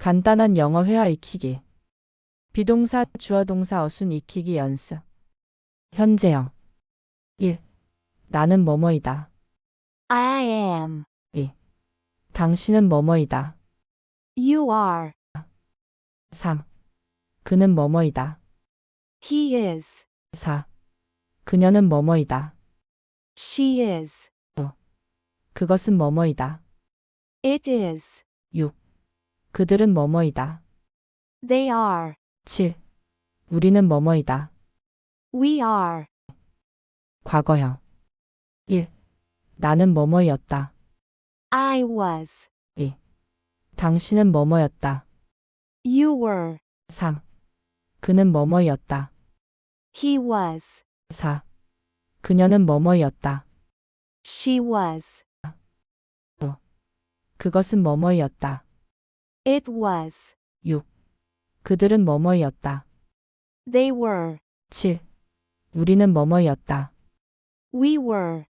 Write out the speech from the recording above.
간단한 영어 회화 익히기. 비동사, 주어 동사 어순 익히기 연습. 현재형. 1. 나는 뭐뭐이다. I am. 당신은 뭐뭐이다. You are. 3. 그는 뭐뭐이다. He is. 4. 그녀는 뭐뭐이다. She is. 그것은 뭐뭐이다. It is. 6. 그들은 뭐뭐이다. They are. 7. 우리는 뭐뭐이다. We are. 과거형. 1. 나는 뭐뭐이었다. I was. 당신은 뭐뭐였다. You were. 3. 그는 뭐뭐이었다. He was. 4. 그녀는 뭐뭐이었다. She was. 그것은 뭐뭐이었다. It was. 6. 그들은 뭐뭐이었다. They were. 7. 우리는 뭐뭐이었다. We were.